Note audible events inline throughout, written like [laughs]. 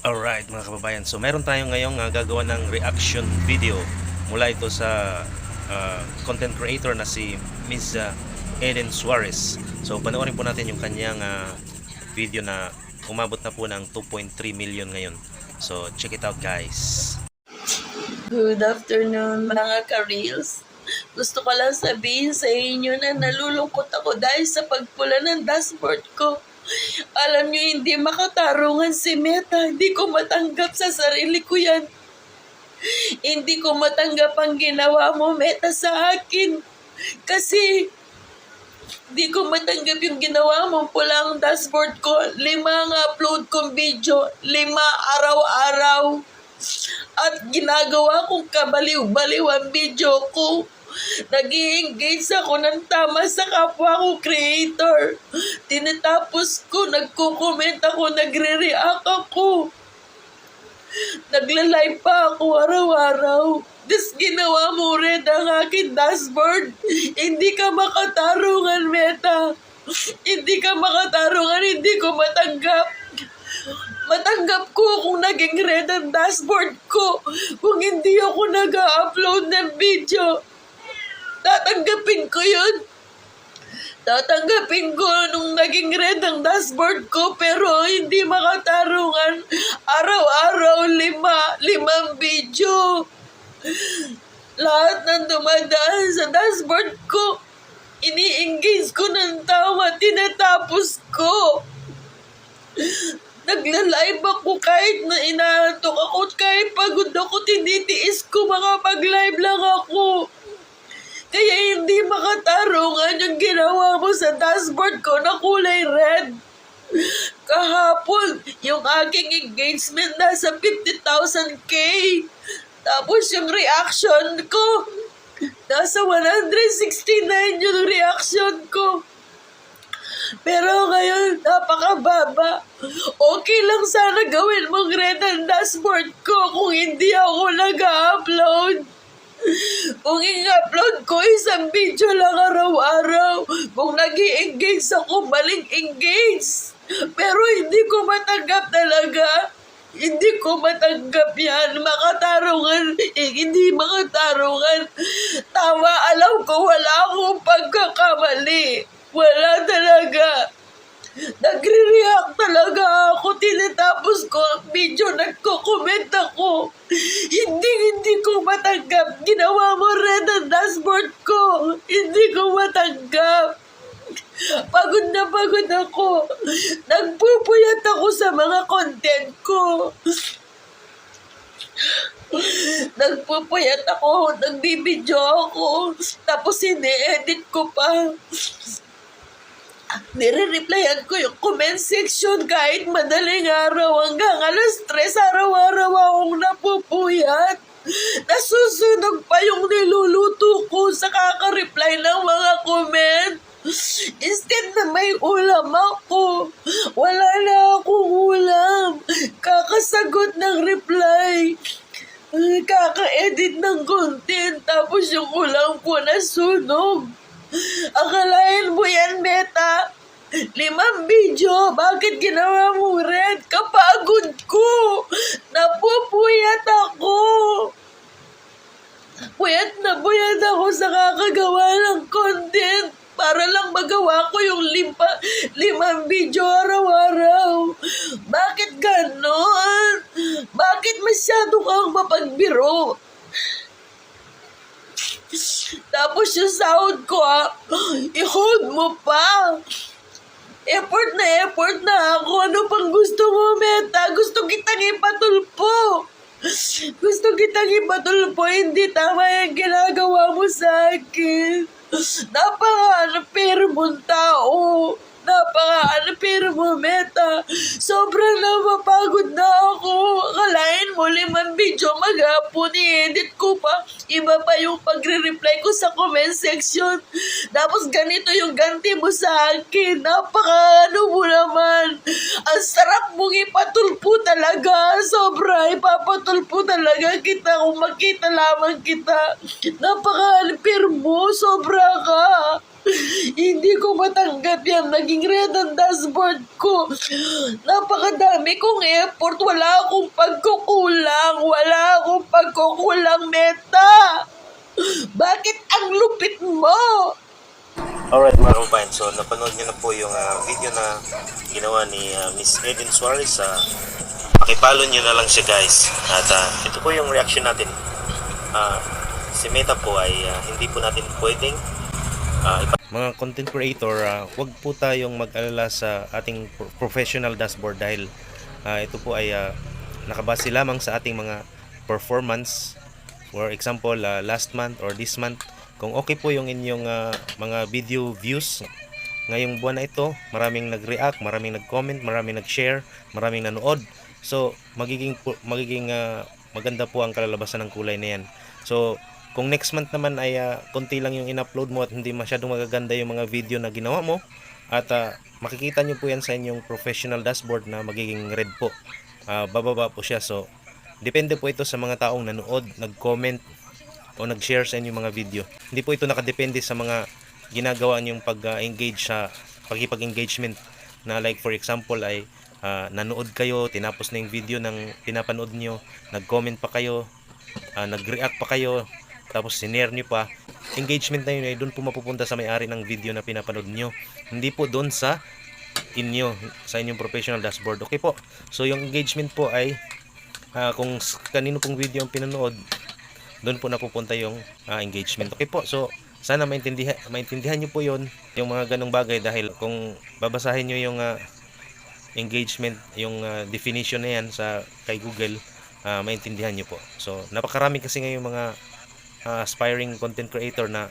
Alright mga kababayan, so meron tayo ngayong uh, gagawa ng reaction video mula ito sa uh, content creator na si Ms. uh, Eden Suarez. So panoorin po natin yung kanyang uh, video na umabot na po ng 2.3 million ngayon. So check it out guys. Good afternoon mga ka-reels. Gusto ko lang sabihin sa inyo na nalulungkot ako dahil sa pagpula ng dashboard ko. Alam niyo, hindi makatarungan si Meta. Hindi ko matanggap sa sarili ko yan. Hindi ko matanggap ang ginawa mo, Meta, sa akin. Kasi, hindi ko matanggap yung ginawa mo pula ang dashboard ko. Lima ang upload kong video. Lima araw-araw. At ginagawa kong kabaliw-baliw ang video ko. Nag engage ako ng tama sa kapwa ko creator. Tinatapos ko, nagko-comment ako, nagre-react ako. Nagla-live pa ako araw-araw. Tapos ginawa mo rin ang aking dashboard. Hindi ka makatarungan, Meta. Hindi ka makatarungan, hindi ko matanggap. Matanggap ko kung naging red ang dashboard ko kung hindi ako nag-upload ng video. Tatanggapin ko yun. Tatanggapin ko nung naging red ang dashboard ko pero hindi makatarungan. Araw-araw lima, limang video. Lahat ng dumadaan sa dashboard ko, ini-engage ko ng tama, tinatapos ko. Nagla-live ako kahit na inaantok ako, kahit pagod ako, tinitiis ko, makapag-live lang ako. Kaya hindi makatarungan yung ginawa mo sa dashboard ko na kulay red. Kahapon, yung aking engagement nasa 50,000k. Tapos yung reaction ko, nasa 169 yung reaction ko. Pero ngayon, napakababa. Okay lang sana gawin mong red ang dashboard ko kung hindi ako nag-upload. Kung i-upload ko isang video lang araw-araw, kung nag engage ako, maling engage. Pero hindi ko matanggap talaga. Hindi ko matanggap yan. Makatarungan, eh, hindi makatarungan. Tama, alam ko wala akong pagkakamali. Wala talaga. Nagre-react talaga ako. Tinatapos ko ang video, nagko-comment ako. Hindi, hindi ko matanggap. Ginawa mo red ang dashboard ko. Hindi ko matanggap. Pagod na pagod ako. Nagpupuyat ako sa mga content ko. Nagpupuyat ako, nagbibideo ako, tapos ini-edit ko pa. Nire-replyan ko yung comment section kahit madaling araw hanggang alas tres araw-araw akong napupuyat. Nasusunog pa yung niluluto ko sa kaka-reply ng mga comment. Instead na may ulam ako, wala na akong ulam. Kakasagot ng reply. Kaka-edit ng content tapos yung ulam ko nasunog. Akalain mo yan, Meta? Limang video, bakit ginawa mo red? Kapagod ko! Napupuyat ako! Puyat na puyat ako sa kakagawa ng content para lang magawa ko yung limpa, limang video araw-araw. Bakit ganon? Bakit masyado kang mapagbiro? Tapos yung sahod ko, ah, i-hold mo pa. Effort na effort na ako. Ano pang gusto mo, Meta? Gusto kitang ipatulpo. Gusto kitang ipatulpo. Hindi tama yung ginagawa mo sa akin. Napaka-unfair mong tao. Napaka-unfair mo, Meta. Sobrang napapagod na ako. Kalain mo, limang video maghapon. I-edit ko pa. Iba pa yung pagre-reply ko sa comment section. Tapos ganito yung ganti mo sa akin. Napaka ano mo naman. Ang sarap mong ipatulpo talaga. Sobra, ipapatulpo talaga kita kung makita lamang kita. Napaka-unfair mo. Sobra ka. Hindi ko matanggap yan. Naging red ang dashboard ko. Napakadami kong effort. Wala akong pagkukulang. Wala akong pagkukulang, Meta. Bakit ang lupit mo? Alright mga kababayan, so napanood niyo na po yung ah, video na ginawa ni ah, Miss Eden Suarez. sa pakipalo niyo na lang siya guys. At ah, ito po yung reaction natin. Ah, si Meta po ay ah, hindi po natin pwedeng ipa- mga content creator, ah, wag po tayong mag-alala sa ating pro- professional dashboard dahil ah, ito po ay ah, nakabase lamang sa ating mga performance. For example, ah, last month or this month, kung okay po yung inyong ah, mga video views ngayong buwan na ito, maraming nag-react, maraming nag-comment, maraming nag-share, maraming nanood. So, magiging magiging ah, maganda po ang kalalabasan ng kulay na yan. So, kung next month naman ay ah, konti lang yung in-upload mo at hindi masyadong magaganda yung mga video na ginawa mo at ah, makikita nyo po yan sa inyong professional dashboard na magiging red po. Ah, bababa po siya. So, depende po ito sa mga taong nanood, nag-comment, o nag-share sa inyong mga video. Hindi po ito nakadepende sa mga ginagawa niyong pag-engage sa pagkipag-engagement na like for example ay ah, nanood kayo, tinapos na yung video ng pinapanood niyo, nag-comment pa kayo, ah, nag-react pa kayo, tapos sinare niyo pa. Engagement na yun ay doon po mapupunta sa may-ari ng video na pinapanood niyo. Hindi po doon sa inyo, sa inyong professional dashboard. Okay po. So yung engagement po ay ah, kung kanino pong video ang pinanood, doon po napupunta yung ah, engagement. Okay po, so sana maintindihan, maintindihan nyo po yon yung mga ganong bagay dahil kung babasahin nyo yung ah, engagement, yung ah, definition na yan sa kay Google, ah, maintindihan nyo po. So napakarami kasi ngayon mga ah, aspiring content creator na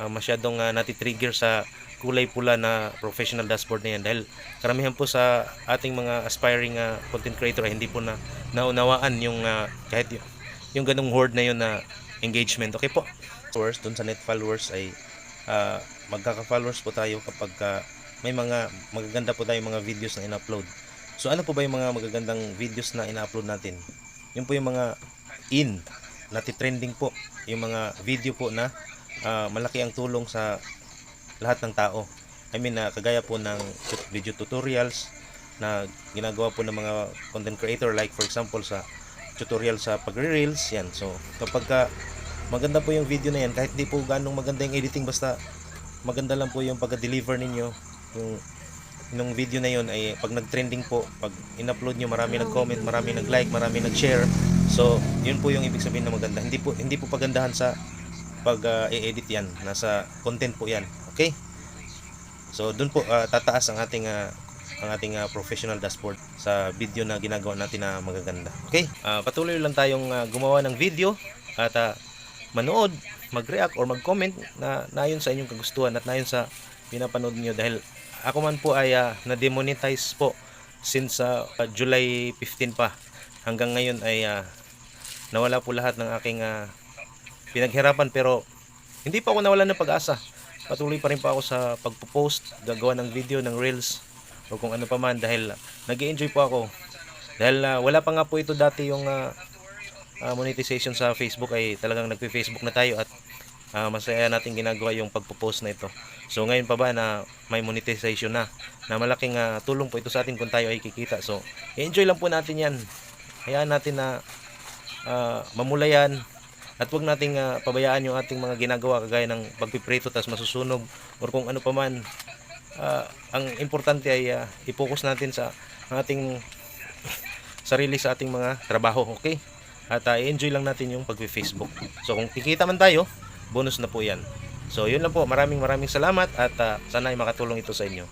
ah, masyadong uh, natitrigger sa kulay pula na professional dashboard na yan dahil karamihan po sa ating mga aspiring ah, content creator ay hindi po na naunawaan yung ah, kahit y- yung ganung word na yun na engagement. Okay po. Followers, dun sa net followers ay ah, magkaka-followers po tayo kapag ah, may mga magaganda po tayong mga videos na in-upload. So ano po ba yung mga magagandang videos na in-upload natin? Yun po yung mga in, natitrending po. Yung mga video po na ah, malaki ang tulong sa lahat ng tao. I mean, na kagaya po ng video tutorials na ginagawa po ng mga content creator like for example sa tutorial sa pagre-reels yan. So, kapag ka maganda po yung video na yan, kahit di po ganong maganda yung editing, basta maganda lang po yung pagka-deliver ninyo. Yung yung video na yun ay pag nag-trending po, pag in-upload nyo, marami nag-comment, marami nag-like, marami nag-share. So, yun po yung ibig sabihin na maganda. Hindi po hindi po pagandahan sa pag uh, i-edit yan. Nasa content po yan. Okay? So, dun po ah, tataas ang ating ah, ang ating ah, professional dashboard sa video na ginagawa natin na magaganda. Okay? Ah, patuloy lang tayong ah, gumawa ng video at ah, manood, mag-react or mag-comment na nayon sa inyong kagustuhan at nayon sa pinapanood niyo dahil ako man po ay ah, na-demonetize po since ah, ah, July 15 pa hanggang ngayon ay ah, nawala po lahat ng aking ah, pinaghirapan pero hindi pa ako nawalan ng pag-asa. Patuloy pa rin pa ako sa pagpo-post, gagawa ng video, ng reels o kung ano pa man dahil nag enjoy po ako. Dahil ah, wala pa nga po ito dati yung ah, ah, monetization sa Facebook ay talagang nagpe-Facebook na tayo at ah, masaya natin ginagawa yung pagpo-post na ito. So ngayon pa ba na may monetization na na malaking ah, tulong po ito sa atin kung tayo ay kikita. So enjoy lang po natin 'yan. Hayaan natin na ah, mamulayan at wag nating ah, pabayaan yung ating mga ginagawa kagaya ng pagpiprito tas masusunog or kung ano pa man. Ah, ang importante ay ah, i-focus natin sa ating [laughs] sarili sa ating mga trabaho, okay? At ah, i-enjoy lang natin yung pagpi-Facebook. So kung kikita man tayo, bonus na po 'yan. So yun lang po, maraming maraming salamat at ah, sana ay makatulong ito sa inyo.